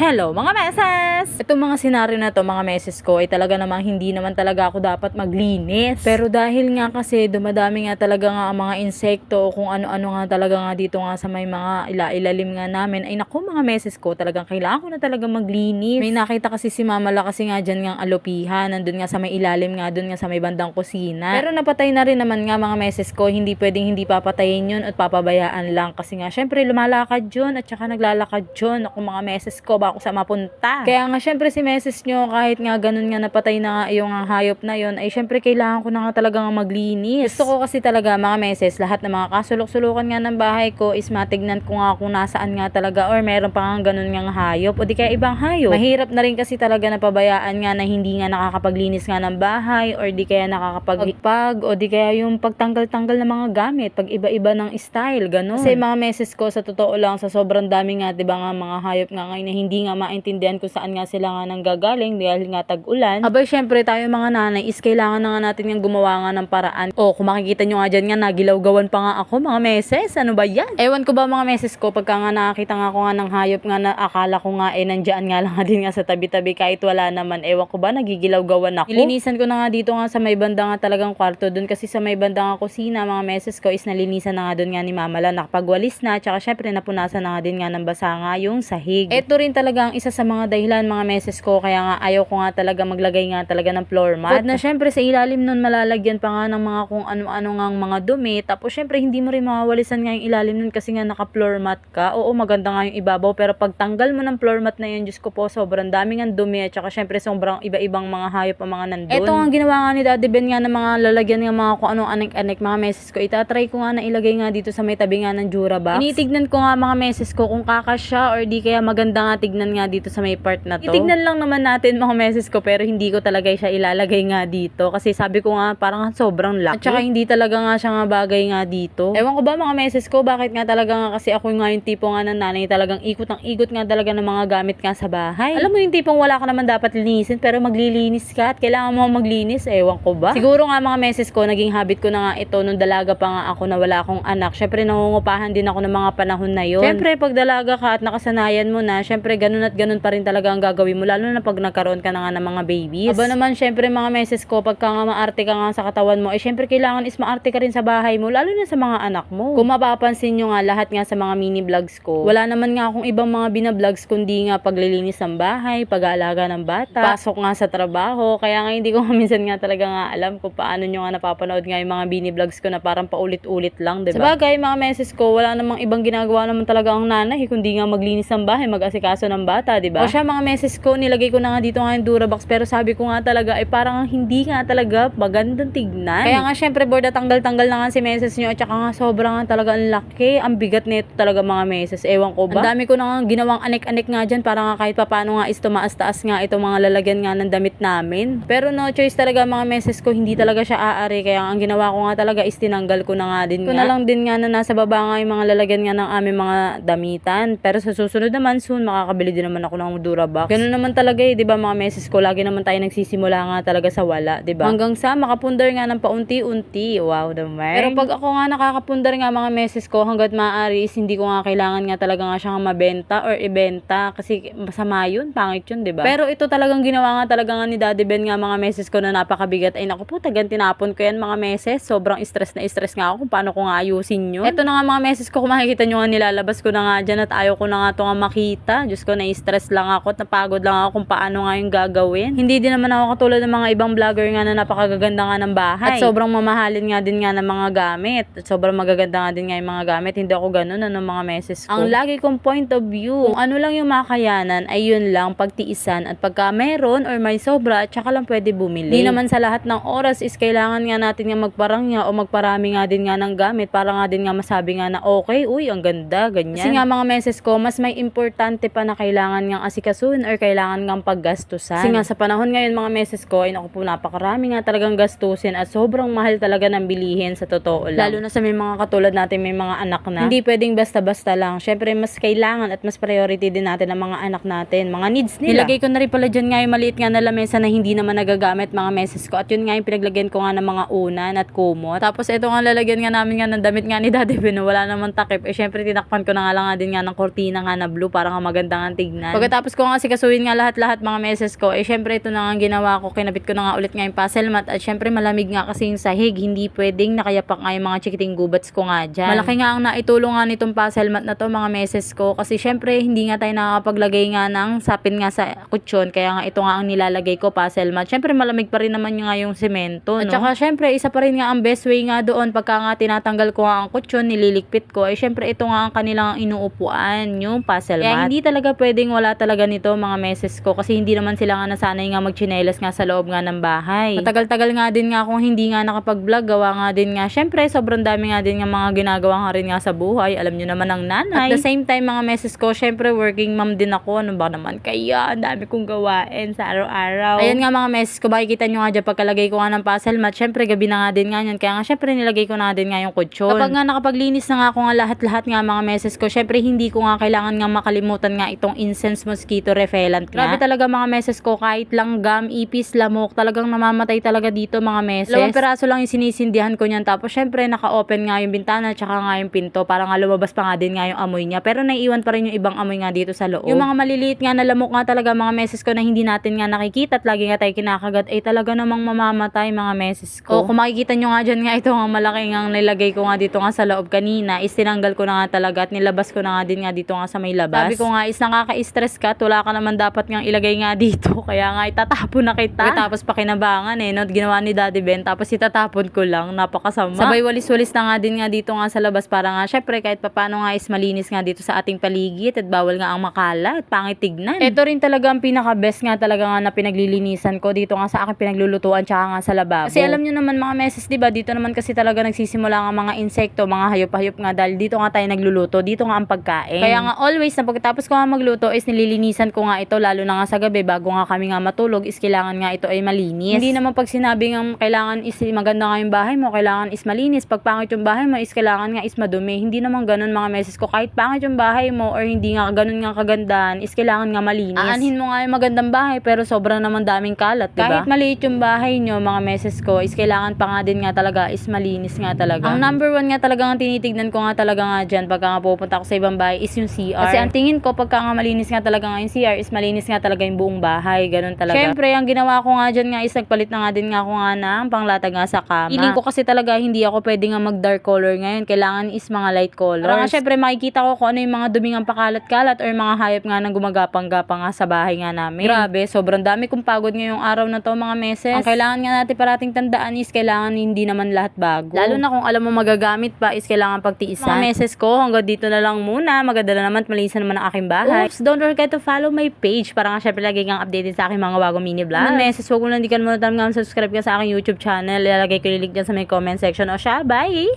Hello mga meses! Itong mga senaryo na to mga meses ko ay talaga namang hindi naman talaga ako dapat maglinis. Pero dahil nga kasi dumadami nga talaga nga ang mga insekto o kung ano-ano nga talaga nga dito nga sa may mga ila-ilalim nga namin ay naku mga meses ko talagang kailangan ko na talaga maglinis. May nakita kasi si Mama La kasi nga dyan nga alopihan nandun nga sa may ilalim nga dun nga sa may bandang kusina. Pero napatay na rin naman nga mga meses ko hindi pwedeng hindi papatayin yun at papabayaan lang kasi nga syempre lumalakad yun at saka naglalakad yun ako mga meses ko ba ako sa mapunta. Kaya nga syempre si meses nyo kahit nga ganun nga napatay na nga yung nga hayop na yun ay syempre kailangan ko na nga talaga nga maglinis. Gusto ko kasi talaga mga meses lahat ng mga kasulok-sulukan nga ng bahay ko is matignan ko nga kung nasaan nga talaga or meron pa nga ganun nga hayop o di kaya ibang hayop. Mahirap na rin kasi talaga napabayaan nga na hindi nga nakakapaglinis nga ng bahay or di kaya nakakapagpag o di kaya yung pagtanggal-tanggal ng mga gamit pag iba-iba ng style ganun. Kasi mga meses ko sa totoo lang sa sobrang dami nga 'di ba nga mga hayop nga ngayon na hindi nga maintindihan kung saan nga sila nga nanggagaling dahil nga tag-ulan. Abay syempre tayo mga nanay is kailangan na nga natin nga gumawa nga ng paraan. O kung makikita nyo nga dyan nga nagilaw-gawan pa nga ako mga meses. Ano ba yan? Ewan ko ba mga meses ko pagka nga nakakita nga ako nga ng hayop nga na akala ko nga eh nandyan nga lang nga din nga sa tabi-tabi kahit wala naman. Ewan ko ba nagigilaw-gawan ako. Nilinisan ko na nga dito nga sa may banda nga talagang kwarto dun kasi sa may banda nga kusina mga meses ko is nalinisan na nga dun nga ni Mama La nakapagwalis na tsaka syempre napunasan na nga din nga ng basa nga yung sahig. Ito rin talaga ang isa sa mga dahilan mga meses ko kaya nga ayaw ko nga talaga maglagay nga talaga ng floor mat. na syempre sa ilalim nun malalagyan pa nga ng mga kung ano-ano nga mga dumi tapos syempre hindi mo rin mawawalisan nga yung ilalim nun kasi nga naka floor mat ka. Oo maganda nga yung ibabaw pero pag tanggal mo ng floor mat na yun Diyos ko po sobrang dami nga dumi at saka syempre sobrang iba-ibang mga hayop ang mga nandun. Ito nga ginawa nga ni Daddy Ben nga ng mga lalagyan nga mga kung anong anek-anek mga meses ko. Itatry ko nga na ilagay nga dito sa may tabi nga ng Jura box. Initignan ko nga mga meses ko kung kakasya or di kaya maganda nga tignan nga dito sa may part na to. Itignan lang naman natin mga meses ko pero hindi ko talaga siya ilalagay nga dito kasi sabi ko nga parang sobrang laki. At saka hindi talaga nga siya nga bagay nga dito. Ewan ko ba mga meses ko bakit nga talaga nga kasi ako nga yung tipo nga ng nanay talagang ikot ang ikot nga talaga ng mga gamit nga sa bahay. Alam mo yung tipong wala ka naman dapat linisin pero maglilinis ka at kailangan mo maglinis. Ewan ko ba? Siguro nga mga meses ko naging habit ko na nga ito nung dalaga pa nga ako na wala akong anak. Syempre nangungupahan din ako ng mga panahon na yon. Syempre pag dalaga ka at nakasanayan mo na, syempre ganun at ganun pa rin talaga ang gagawin mo lalo na pag nagkaroon ka na nga ng mga babies. Aba naman syempre mga meses ko pagka nga maarte ka nga sa katawan mo, eh syempre kailangan is maarte ka rin sa bahay mo lalo na sa mga anak mo. Kung mapapansin nyo nga lahat nga sa mga mini vlogs ko, wala naman nga akong ibang mga binavlogs kundi nga paglilinis ng bahay, pag-aalaga ng bata, pasok nga sa trabaho, kaya nga hindi ko nga minsan nga talaga nga alam kung paano nyo nga napapanood nga yung mga bini vlogs ko na parang paulit-ulit lang, diba? Sa bagay, mga meses ko, wala namang ibang ginagawa naman talaga ang nanay, kundi nga maglinis ng bahay, mag-asikaso ng bata, diba? O siya, mga meses ko, nilagay ko na nga dito nga yung Durabox, pero sabi ko nga talaga, ay parang hindi nga talaga magandang tignan. Kaya nga, syempre, board tanggal-tanggal na nga si meses nyo, at saka nga sobrang nga talaga ang laki, ang bigat nito talaga mga meses, ewan ko ba? Ang dami ko na nga ginawang anek-anek nga dyan, para nga kahit papaano nga is tumaas-taas nga itong mga lalagyan nga ng damit namin. Pero no choice talaga mga meses ko, hindi talaga siya aari, kaya ang ginawa ko nga talaga is tinanggal ko na nga din ko na lang din nga na nasa baba nga yung mga lalagyan nga ng aming mga damitan. Pero sa susunod naman soon, makakabili din naman ako ng Durabox. Ganun naman talaga eh, di ba mga meses ko, lagi naman tayo nagsisimula nga talaga sa wala, di ba? Hanggang sa makapundar nga ng paunti-unti. Wow naman. Pero pag ako nga nakakapundar nga mga meses ko, hanggat maaari hindi ko nga kailangan nga talaga nga siyang mabenta or ibenta kasi masama yun, pangit yun, di ba? Pero ito talagang ginawa nga talaga nga ni Daddy Ben nga mga meses ko na napakabigat. Ay naku po, tagan tinapon ko yan mga meses. Sobrang stress na stress nga ako kung paano ko nga ayusin yun. Ito na nga mga meses ko, kung makikita nyo nga nilalabas ko na nga dyan at ayaw ko na nga ito nga makita. Diyos na-stress lang ako at napagod lang ako kung paano nga yung gagawin. Hindi din naman ako katulad ng mga ibang vlogger nga na napakagaganda nga ng bahay. At sobrang mamahalin nga din nga ng mga gamit. At sobrang magaganda nga din nga yung mga gamit. Hindi ako ganun ano mga meses ko. Ang lagi kong point of view, kung ano lang yung makayanan, ay yun lang, pagtiisan. At pagka meron or may sobra, at saka lang pwede bumili. Di naman sa lahat ng oras is kailangan nga natin nga magparangya o magparami nga din nga ng gamit para nga din nga masabi nga na okay, uy, ang ganda, ganyan. Kasi nga mga meses ko, mas may importante pa na kailangan nga asikasuhin or kailangan nga paggastusan. Kasi nga sa panahon ngayon mga meses ko, ay naku po, napakarami nga talagang gastusin at sobrang mahal talaga ng bilihin sa totoo lang. Lalo na sa may mga katulad natin, may mga anak na. Hindi pwedeng basta-basta lang. Syempre, mas kailangan at mas priority din natin ang mga anak natin, mga needs nila. Nilagay ko na rin pala dyan nga yung maliit nga na lamesa na hindi naman nagagamit mga meses ko. At yun nga yung pinaglagyan ko nga ng mga unan at kumot. Tapos ito nga lalagyan nga namin nga ng damit nga ni Daddy Ben. Wala namang takip. Eh syempre tinakpan ko na nga lang nga din nga ng kortina nga na blue para nga maganda nga kailangan tignan. Pagkatapos ko nga sikasuhin nga lahat-lahat mga meses ko, eh syempre ito na nga ang ginawa ko, kinabit ko na nga ulit nga yung puzzle mat at syempre malamig nga kasi yung sahig, hindi pwedeng nakayapak nga yung mga chikiting gubats ko nga dyan. Malaki nga ang naitulong nga nitong puzzle mat na to mga meses ko kasi syempre hindi nga tayo nakakapaglagay nga ng sapin nga sa kutsyon kaya nga ito nga ang nilalagay ko puzzle mat. Syempre malamig pa rin naman nga yung semento, no? At saka syempre isa pa rin nga ang best way nga doon pagka nga tinatanggal ko nga ang kutsyon, nililigpit ko, eh syempre ito nga ang kanilang inuupuan, yung puzzle mat. Kaya hindi talaga pwedeng wala talaga nito mga meses ko kasi hindi naman sila nga nasanay nga magchinelas nga sa loob nga ng bahay. Matagal-tagal nga din nga kung hindi nga nakapag-vlog, gawa nga din nga. Syempre, sobrang dami nga din nga mga ginagawa nga rin nga sa buhay. Alam nyo naman ang nanay. At the same time, mga meses ko, syempre, working mom din ako. Ano ba naman? Kaya, ang dami kong gawain sa araw-araw. Ayan nga mga meses ko, makikita nyo nga dyan pagkalagay ko nga ng puzzle mat. Syempre, gabi na nga din nga yan. Kaya nga, syempre, nilagay ko na din nga yung kutsyon. Kapag nga nakapaglinis na nga ako nga lahat-lahat nga mga meses ko, syempre, hindi ko nga kailangan nga makalimutan nga itong incense mosquito repellent nga. Grabe talaga mga meses ko, kahit lang gum, ipis, lamok, talagang namamatay talaga dito mga meses. Dalawang peraso lang yung sinisindihan ko niyan. Tapos syempre naka-open nga yung bintana tsaka nga yung pinto para nga lumabas pa nga din nga yung amoy niya. Pero naiiwan pa rin yung ibang amoy nga dito sa loob. Yung mga maliliit nga na lamok nga talaga mga meses ko na hindi natin nga nakikita at lagi nga tayo kinakagat ay talaga namang mamamatay mga meses ko. O kung makikita nyo nga dyan nga ito nga malaki nga nilagay ko nga dito nga sa loob kanina is tinanggal ko na nga talaga at nilabas ko na nga din nga dito nga sa may labas. Sabi ko nga is nakaka-stress ka at wala ka naman dapat nga ilagay nga dito kaya nga itatapon na kita. Tapos pakinabangan eh no ginawa ni Daddy Ben tapos itatapon ko lang napakasama. Sabay walis-walis na nga din nga dito nga sa labas para nga syempre kahit papano nga is malinis nga dito sa ating paligid at bawal nga ang makalat pangit tignan. Ito rin talaga ang pinaka best nga talaga nga na pinaglilinisan ko dito nga sa aking pinaglulutuan tsaka nga sa lababo. Kasi alam nyo naman mga meses, di ba? Dito naman kasi talaga nagsisimula nga mga insekto, mga hayop-hayop nga dahil dito nga tayo nagluluto, dito nga ang pagkain. Kaya nga always na pagkatapos ko nga magluto is nililinisan ko nga ito lalo na nga sa gabi bago nga kami nga matulog is kailangan nga ito ay malinis. Hindi naman pag sinabi nga kailangan is maganda nga yung bahay mo, kailangan is malinis. Pag pangit yung bahay mo is kailangan nga is madumi. Hindi naman ganun mga meses ko. Kahit pangit yung bahay mo or hindi nga ganun nga kagandahan is kailangan nga malinis. Aanhin mo nga yung magandang bahay pero sobrang naman daming kalat, diba? Kahit maliit yung bahay nyo, mga meses ko, is kailangan pa nga din nga talaga is malinis nga talaga. Ang number one nga talaga ang tinitignan ko nga talaga nga dyan pagka nga pupunta ako sa ibang bahay is yung CR. Kasi ang tingin ko pagka nga malinis nga talaga nga yung CR is malinis nga talaga yung buong bahay. Ganun talaga. Syempre, ang ginawa ko nga dyan nga is nagpalit na nga din nga ako nga ng panglatag nga sa kama. Feeling ko kasi talaga hindi ako pwede nga mag dark color ngayon. Kailangan is mga light color. Para nga syempre makikita ko kung ano yung mga duming ang pakalat-kalat or mga hayop nga nang gumagapang-gapang nga sa bahay nga namin. Grabe, sobrang dami kong pagod ngayong araw na to mga meses. Ang kailangan nga natin parating tandaan is kailangan hindi naman lahat bago. Lalo na kung alam mo magagamit pa is kailangan pagtiisan. Mga meses ko, hanggang dito na lang muna. Maganda na naman at malinis na naman ang aking bahay. Oops, don't forget to follow my page para nga syempre lagi kang updated sa aking mga bagong mini vlog. Mga meses, huwag mo lang di ka naman subscribe ka sa aking YouTube channel. Ilalagay ko yung link dyan sa may comment section. O siya, bye!